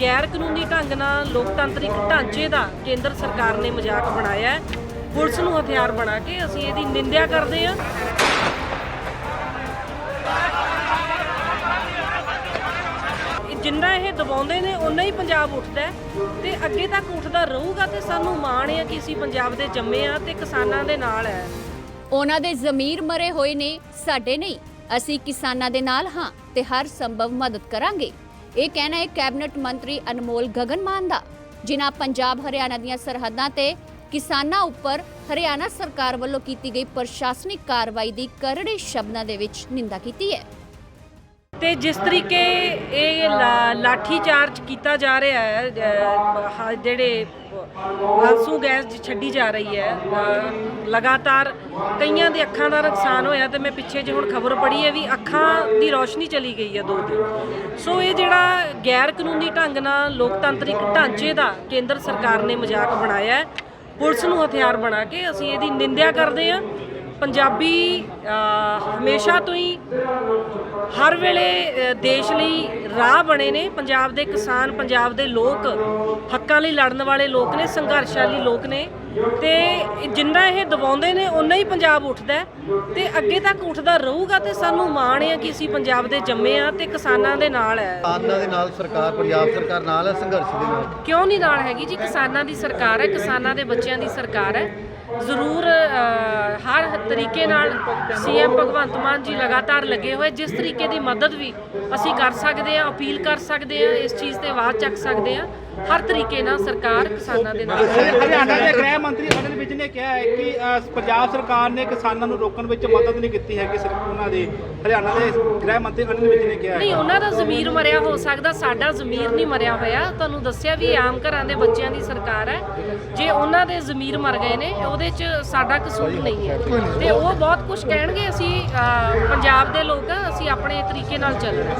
ਗੈਰ ਕਾਨੂੰਨੀ ਢੰਗ ਨਾਲ ਲੋਕਤੰਤਰਿਕ ਢਾਂਚੇ ਦਾ ਕੇਂਦਰ ਸਰਕਾਰ ਨੇ ਮਜ਼ਾਕ ਬਣਾਇਆ ਹੈ। ਪੁਲਿਸ ਨੂੰ ਹਥਿਆਰ ਬਣਾ ਕੇ ਅਸੀਂ ਇਹਦੀ ਨਿੰਦਿਆ ਕਰਦੇ ਹਾਂ। ਜਿੰਨਾ ਇਹ ਦਬਾਉਂਦੇ ਨੇ ਉਨਾ ਹੀ ਪੰਜਾਬ ਉੱਠਦਾ ਤੇ ਅੱਗੇ ਤੱਕ ਉੱਠਦਾ ਰਹੂਗਾ ਤੇ ਸਾਨੂੰ ਮਾਣ ਹੈ ਕਿ ਅਸੀਂ ਪੰਜਾਬ ਦੇ ਜੰਮੇ ਆ ਤੇ ਕਿਸਾਨਾਂ ਦੇ ਨਾਲ ਹੈ। ਉਹਨਾਂ ਦੇ ਜ਼ਮੀਰ ਮਰੇ ਹੋਏ ਨੇ, ਸਾਡੇ ਨਹੀਂ। ਅਸੀਂ ਕਿਸਾਨਾਂ ਦੇ ਨਾਲ ਹਾਂ ਤੇ ਹਰ ਸੰਭਵ ਮਦਦ ਕਰਾਂਗੇ। ਇਹ ਕਹਿਣਾ ਹੈ, ਕੈਬਨਿਟ ਮੰਤਰੀ ਅਨਮੋਲ ਗਗਨ ਮਾਨ ਦਾ, ਜਿਨ੍ਹਾਂ ਪੰਜਾਬ ਹਰਿਆਣਾ ਦੀਆਂ ਸਰਹੱਦਾਂ ਤੇ ਕਿਸਾਨਾਂ ਉੱਪਰ ਹਰਿਆਣਾ ਸਰਕਾਰ ਵੱਲੋਂ ਕੀਤੀ ਗਈ ਪ੍ਰਸ਼ਾਸਨਿਕ ਕਾਰਵਾਈ ਦੀ ਕਰੜੇ ਸ਼ਬਦਾਂ ਦੇ ਵਿੱਚ ਨਿੰਦਾ ਕੀਤੀ ਹੈ। ਤੇ ਜਿਸ ਤਰੀਕੇ ਇਹ ਲਾਠੀ ਚਾਰਜ ਕੀਤਾ ਜਾ ਰਿਹਾ ਹੈ ਅਹ, ਹ- ਜਿਹੜੇ ਆਂਸੂ ਗੈਸ ਜ- ਛੱਡੀ ਜਾ ਰਹੀ ਹੈ ਅਹ, ਲਗਾਤਾਰ ਕਈਆਂ ਦੇ ਅੱਖਾਂ ਦਾ ਨੁਕਸਾਨ ਹੋਇਆ ਤੇ ਮੈਂ ਪਿੱਛੇ ਜੇ ਹੁਣ ਖਬਰ ਪੜ੍ਹੀ ਹੈ ਵੀ ਅੱਖਾਂ ਦੀ ਰੋਸ਼ਨੀ ਚਲੀ ਗਈ ਹੈ ਦੋ ਦਿਨ। ਸੋ ਇਹ ਜਿਹੜਾ ਗੈਰ ਕਾਨੂੰਨੀ ਢੰਗ ਨਾਲ ਲੋਕਤੰਤਰਿਕ ਢਾਂਚੇ ਦਾ ਕੇਂਦਰ ਸਰਕਾਰ ਨੇ ਮਜ਼ਾਕ ਬਣਾਇਆ ਹੈ ਪੁਲਿਸ ਨੂੰ ਹਥਿਆਰ ਬਣਾ ਕੇ ਅਸੀਂ ਇਹਦੀ ਨਿੰਦਿਆ ਕਰਦੇ ਹਾਂ। ਪੰਜਾਬੀ ਹਮੇਸ਼ਾ ਤੋਂ ਹੀ ਹਰ ਵੇਲੇ ਦੇਸ਼ ਲਈ ਰਾਹ ਬਣੇ ਨੇ। ਪੰਜਾਬ ਦੇ ਕਿਸਾਨ ਪੰਜਾਬ ਦੇ ਲੋਕ ਹੱਕਾਂ ਲਈ ਲੜਨ ਵਾਲੇ ਲੋਕ ਨੇ ਸੰਘਰਸ਼ਾਲੀ ਲੋਕ ਨੇ। ਤੇ ਜਿੰਨਾ ਇਹ ਦਬਾਉਂਦੇ ਨੇ ਉਨਾ ਹੀ ਪੰਜਾਬ ਉੱਠਦਾ ਤੇ ਅੱਗੇ ਤੱਕ ਉੱਠਦਾ ਰਹੂਗਾ ਤੇ ਸਾਨੂੰ ਮਾਣ ਹੈ ਕਿ ਅਸੀਂ ਪੰਜਾਬ ਦੇ ਜੰਮੇ ਆ ਤੇ ਕਿਸਾਨਾਂ ਦੇ ਨਾਲ ਹੈ। ਕਿਸਾਨਾਂ ਦੇ ਨਾਲ ਸਰਕਾਰ ਪੰਜਾਬ ਸਰਕਾਰ ਨਾਲ ਹੈ ਸੰਘਰਸ਼ ਦੇ ਨਾਲ? ਕਿਉਂ ਨਹੀਂ ਨਾਲ ਹੈਗੀ ਜੀ? ਕਿਸਾਨਾਂ ਦੀ ਸਰਕਾਰ ਹੈ ਕਿਸਾਨਾਂ ਦੇ ਬੱਚਿਆਂ ਦੀ ਸਰਕਾਰ ਹੈ। ਜ਼ਰੂਰ ਹਰ ਤਰੀਕੇ ਨਾਲ ਸੀਐਮ ਭਗਵੰਤ ਮਾਨ ਜੀ ਲਗਾਤਾਰ ਲੱਗੇ ਹੋਏ ਜਿਸ ਤਰੀਕੇ ਦੀ ਮਦਦ ਵੀ ਅਸੀਂ ਕਰ ਸਕਦੇ ਹਾਂ ਅਪੀਲ ਕਰ ਸਕਦੇ ਹਾਂ ਇਸ ਚੀਜ਼ ਤੇ ਆਵਾਜ਼ ਚੱਕ ਸਕਦੇ ਹਾਂ ਹਰ ਤਰੀਕੇ ਨਾਲ ਸਰਕਾਰ ਕਿਸਾਨਾਂ ਦੇ ਨਾਲ ਹੈ ਹਰਿਆਣਾ ਦੇ ਗ੍ਰਹਿ ਮੰਤਰੀ ਅਨਿਲ ਵਿਜ ਨੇ ਕਿਹਾ ਹੈ ਕਿ ਪੰਜਾਬ ਸਰਕਾਰ ਨੇ ਕਿਸਾਨਾਂ ਨੂੰ ਰੋਕਣ ਵਿੱਚ ਮਦਦ ਨਹੀਂ ਕੀਤੀ ਹੈਗੀ ਸਰ ਉਹਨਾਂ ਦੇ ਹਰਿਆਣਾ ਦੇ ਗ੍ਰਹਿ ਮੰਤਰੀ ਅਨਿਲ ਵਿਜ ਨੇ ਕਿਹਾ ਨਹੀਂ ਹੈ ਉਹਨਾਂ ਦਾ ਜ਼ਮੀਰ ਮਰਿਆ ਹੋ ਸਕਦਾ ਸਾਡਾ ਜ਼ਮੀਰ ਨਹੀਂ ਮਰਿਆ ਹੋਇਆ ਤੁਹਾਨੂੰ ਦੱਸਿਆ ਵੀ ਆਮ ਘਰਾਂ ਦੇ ਬੱਚਿਆਂ ਦੀ ਸਰਕਾਰ ਹੈ ਜੇ ਉਹਨਾਂ ਦੇ ਜ਼ਮੀਰ ਮਰ ਗਏ ਨੇ ਉਹਦੇ 'ਚ ਸਾਡਾ ਕਸੂਰ ਨਹੀਂ ਹੈ। ਤੇ ਉਹ ਬਹੁਤ ਕੁਝ ਕਹਿਣਗੇ ਅਸੀਂ ਅਹ, ਪੰਜਾਬ ਦੇ ਲੋਕ ਆ, ਅਸੀਂ ਆਪਣੇ ਤਰੀਕੇ ਨਾਲ ਚੱਲਣਾ